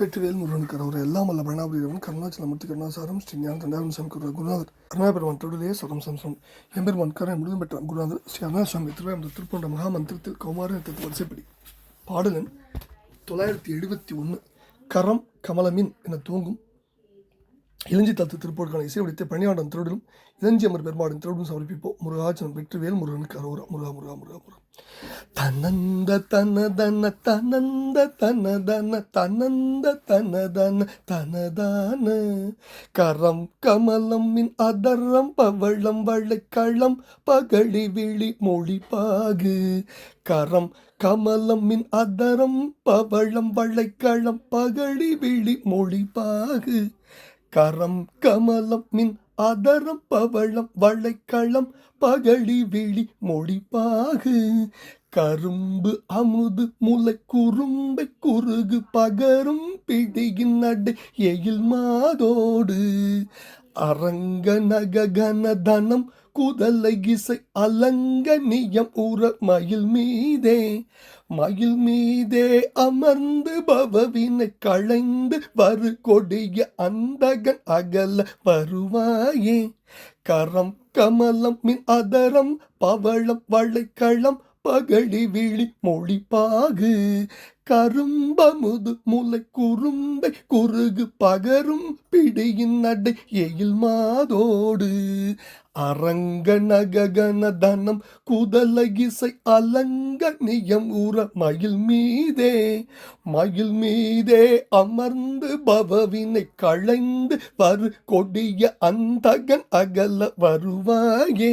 வெற்றிவேல் முருகன் கரவர் எல்லாம் வல்ல பிரணாபுரியவன் கருணாச்சலமூர்த்தி கருணாசாரம் ஸ்ரீ ஞான தண்டாரம் சமக்குரு குருநாதர். அருணாபெருமான் தொழிலே சதம் சம்சம் எம்பெருமான் கரை முழுதும் பெற்ற குருநாதர் ஸ்ரீ அருணாசாமி திருவாயந்த திருப்பண்ட மகாமந்திரத்தில் கௌமாரத்தில் வரிசைப்படி. பாடலன் தொள்ளாயிரத்தி எழுபத்தி ஒன்று கரம் கமலமின் என தூங்கும் இளஞ்சி தத்து திருப்போருக்கான இசை வடித்த பணியாண்டன் திருடலும் இளஞ்சி அமர் பெருமாடன் திருடலும் சமர்ப்பிப்போம். முருகாச்சனம் வெற்றிவேல் முருகனுக்கு அரோரா முருகா முருகா முருகா முருகா. தனந்த தனதன தனந்த தனதன தனந்த தனதன தனதான. கரம் கமலம் மின் அதரம் பவளம் வளைக்களம் பகழி விழி மொழிபாகு கரம் கமலம் மின் அதரம் பவளம் வளைக்களம் பகழி விழி மொழிபாகு கரம் கமலம் மின் அதரம் பவளம் வளைக்களம் பகழி விழி மொழிப்பாகு கரும்பு அமுது முளை குறும்பை குறுகு பகரும் பிடியின் நடை எயில் மாதோடு. அரங்க நககன தனம் குதலை இசை அலங்க நியம் உற மயில் மீதே. மயில் மீதே அமர்ந்து பவவினை களைந்து வரு கொடிய அந்தகன் அகல வருவாயே. கரம் கமலம் மின் அதரம் பவளம் வளைக்களம் பகழி விழி மொழிப்பாகு கரும்பமுது முலை குறுந்தை குறுகு பகரும் பிடியின் நடை எயில் மாதோடு. அரங்க நககன தனம் குதல இசை அலங்க உற மயில் மீதே மயில் மீதே அமர்ந்து பவவினை களைந்து வரு கொடிய அந்தகன் அகல வருவாயே.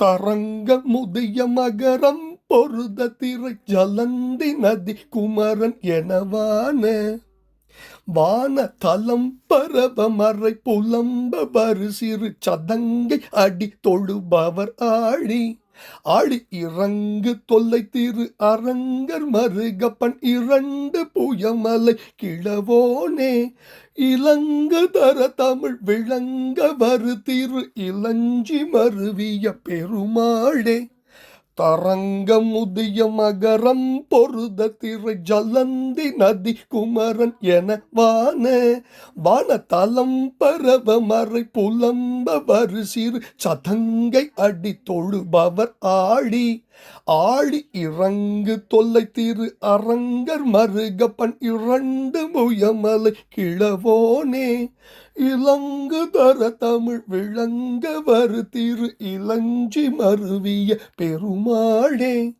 தரங்க முதிய மகரம் பொருத திரை ஜலந்தி நதி குமரன் எனவான வான தலம் பரவ மறை புலம்ப வரு சிறு சதங்கை அடி தொழுபவர் ஆழி. ஆழி இறங்கு தொல்லை திரு அரங்கர் மருகப்பன் இரண்டு புயமலை கிழவோனே. இலங்கு தர தமிழ் விளங்க வரு திரு இளஞ்சி மருவிய பெருமாளே. தரங்கம் முதிய மகரம் பொருத திரை ஜலந்தி நதி குமரன் என வான வானத்தலம் பரவ மறை புலம்ப வரு சிறு சதங்கை அடி தொழுபவர் ஆடி ஆடி இறங்கு தொல்லை தீரு அரங்கர் மருகப்பன் இரண்டு முயமலை கிழவோனே. இலங்கு தர தமிழ் விளங்க வரு திரு இளஞ்சி மருவிய பெருமாளே.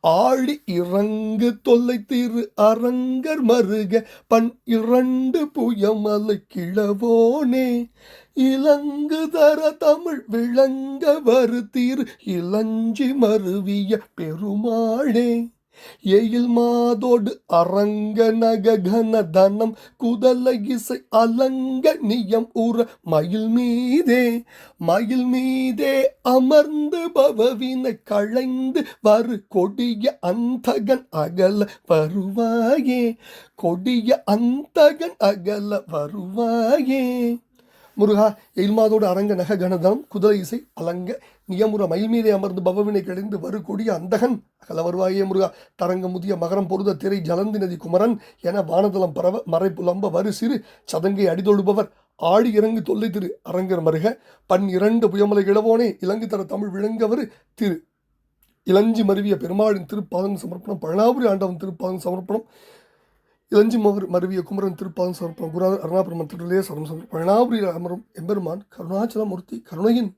ஆழி இறங்கு தொல்லை திரு அரங்கர் மருக பண் இரண்டு புயமலை கிழவோனே. இலங்கு தர தமிழ் விளங்க வருத்தீர் இளஞ்சி மருவிய பெருமாளே. எயில்மாதோடு அரங்க நககன தனம் குதல இசை அலங்க நியம் உற மயில் மீதே மயில் மீதே அமர்ந்து பவவினை களைந்து வரு கொடிய அந்தகன் அகல வருவாயே கொடிய அந்தகன் அகல வருவாயே. முருகா எயில்மாதோடு அரங்க நக கணதம் குதிரை இசை அலங்க நியமுற மயில் மீதே அமர்ந்து பவவினை கிடைந்து வரு கொடிய அந்தகன். அகல வருவாயே முருகா தரங்க முதிய மகரம் பொருத திரை ஜலந்தி நதி குமரன் என வானதளம் பரவ மறைப்புலம்ப வரு சிறு சதங்கை அடிதொழுபவர் ஆடி இறங்கு தொல்லை திரு அரங்கர் மருக பன் இரண்டு புயமலை கிழவோனே இலங்கை தர தமிழ் விளங்கவர் திரு. இளஞ்சி மருவிய பெருமாளின் திருப்பாதம் சமர்ப்பணம் பழனாபுரி ஆண்டவன் திருப்பாதம் சமர்ப்பணம் இளஞ்சி மகர் மருவிய குமரன் திருப்பாதம் சமர்ப்பணம். குருநாதர் அருணாபுரமன் திருவிலே சரம் சமர்ப்பணம். பழனாபுரி அமரும் எம்பெருமான் கருணாச்சலமூர்த்தி கருணையின்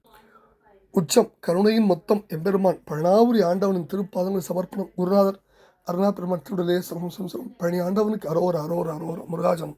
உச்சம் கருணையின் மொத்தம் எம்பெருமான். பழனாபுரி ஆண்டவனின் திருப்பாதங்கள் சமர்ப்பணம். குருநாதர் அருணாபெருமான் திருவிலே சரம் சரம் சரம் பழனி ஆண்டவனுக்கு அரோர அரோர அரோர முருகாஜனம்.